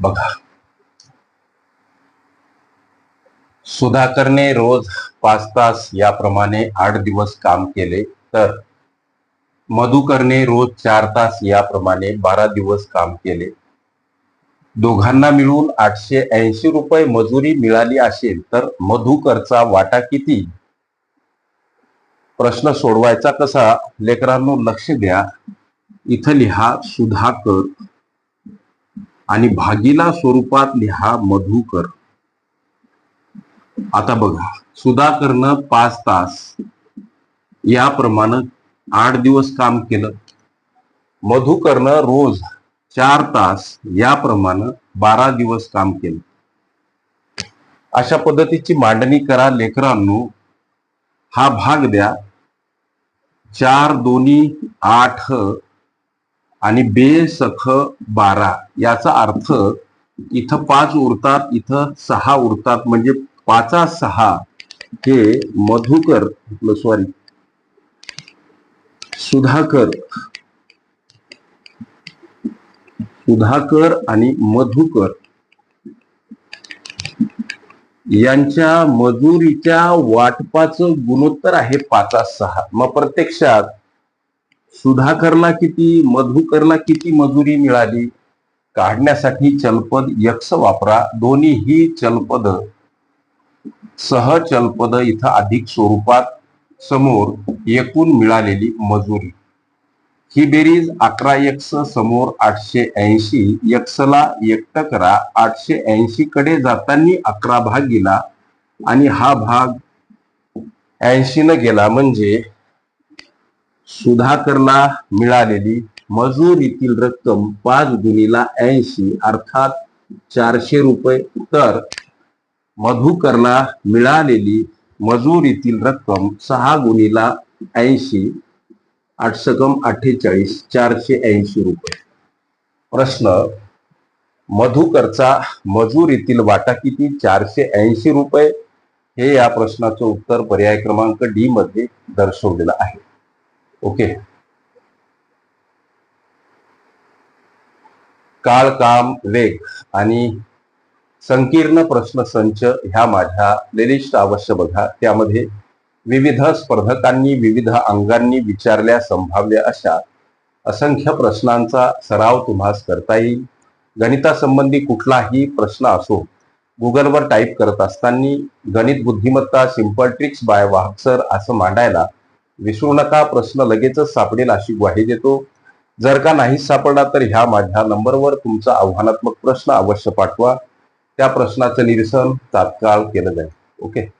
बघा. सुधाकरने रोज पाच तास याप्रमाणे आठ दिवस काम केले तर मधुकरने रोज चार तास याप्रमाणे बारा दिवस काम केले. दोघांना मिळून आठशे ऐंशी रुपये मजुरी मिळाली असेल तर मधुकरचा वाटा किती? प्रश्न सोडवायचा कसा? लेकरांनो लक्ष द्या. इथं लिहा सुधाकर आणि भागीला स्वरूपात लिहा मधुकर. आता बघा सुधाकरनं पाच तास याप्रमाणे आठ दिवस काम केलं. मधुकरनं रोज चार तास याप्रमाणे बारा दिवस काम केलं. अशा पद्धतीची मांडणी करा लेकरांनो. हा भाग द्या. चार दोन्ही आठ आणि बे सख बारा याचा अर्थ इथं पाच उरतात इथं सहा उरतात. म्हणजे पाचा सहा हे मधुकर सॉरी सुधाकर सुधाकर आणि मधुकर यांच्या मजुरीच्या वाटपाचं गुणोत्तर आहे पाचा सहा. मग प्रत्यक्षात सुधाकरला किती मधुकरला किती मजुरी मिळाली? काढण्यासाठी चलपद यक्ष वापरा. दोन्हीही चलपद सहचलपद इथं अधिक स्वरूपात समोर एकूण मिळालेली मजुरी. ही बेरीज अकरा यक्ष समोर आठशे ऐंशी यक्षला एकट करा. आठशे ऐंशी कडे जाताना अकरा भाग गेला आणि हा भाग ऐंशी न गेला. म्हणजे सुधाकरला मिळालेली मजुरीतील रक्कम पाच गुणीला ऐंशी अर्थात चारशे रुपये. तर मधुकरला मिळालेली मजुरीतील रक्कम सहा गुणीला ऐंशी आठसकम अठ्ठेचाळीस चारशे ऐंशी रुपये. प्रश्न मधुकरचा मजुरीतील वाटा किती? चारशे ऐंशी रुपये? हे या प्रश्नाचं उत्तर पर्याय क्रमांक डी मध्ये दर्शवलेलं आहे. ओके. काळ काम वेग आणि संकीर्ण प्रश्न संच ह्या माझ्या प्लेलिस्ट अवश्य बघा. त्यामध्ये विविध स्पर्धकांनी विविध अंगांनी विचारल्या संभाव्य अशा असंख्य प्रश्नांचा सराव तुम्हास करता येईल. गणितासंबंधी कुठलाही प्रश्न असो गुगलवर टाईप करत असताना गणित बुद्धिमत्ता सिंपल ट्रिक्स बाय वाहक सर असं मांडायला विसरू नका प्रश्न लगेचच सापडेल अशी ग्वाही देतो. जर का नाही सापडला तर ह्या माझ्या नंबरवर तुमचा आव्हानात्मक प्रश्न अवश्य पाठवा. त्या प्रश्नाचं निरसन तात्काळ केलं जाईल. ओके?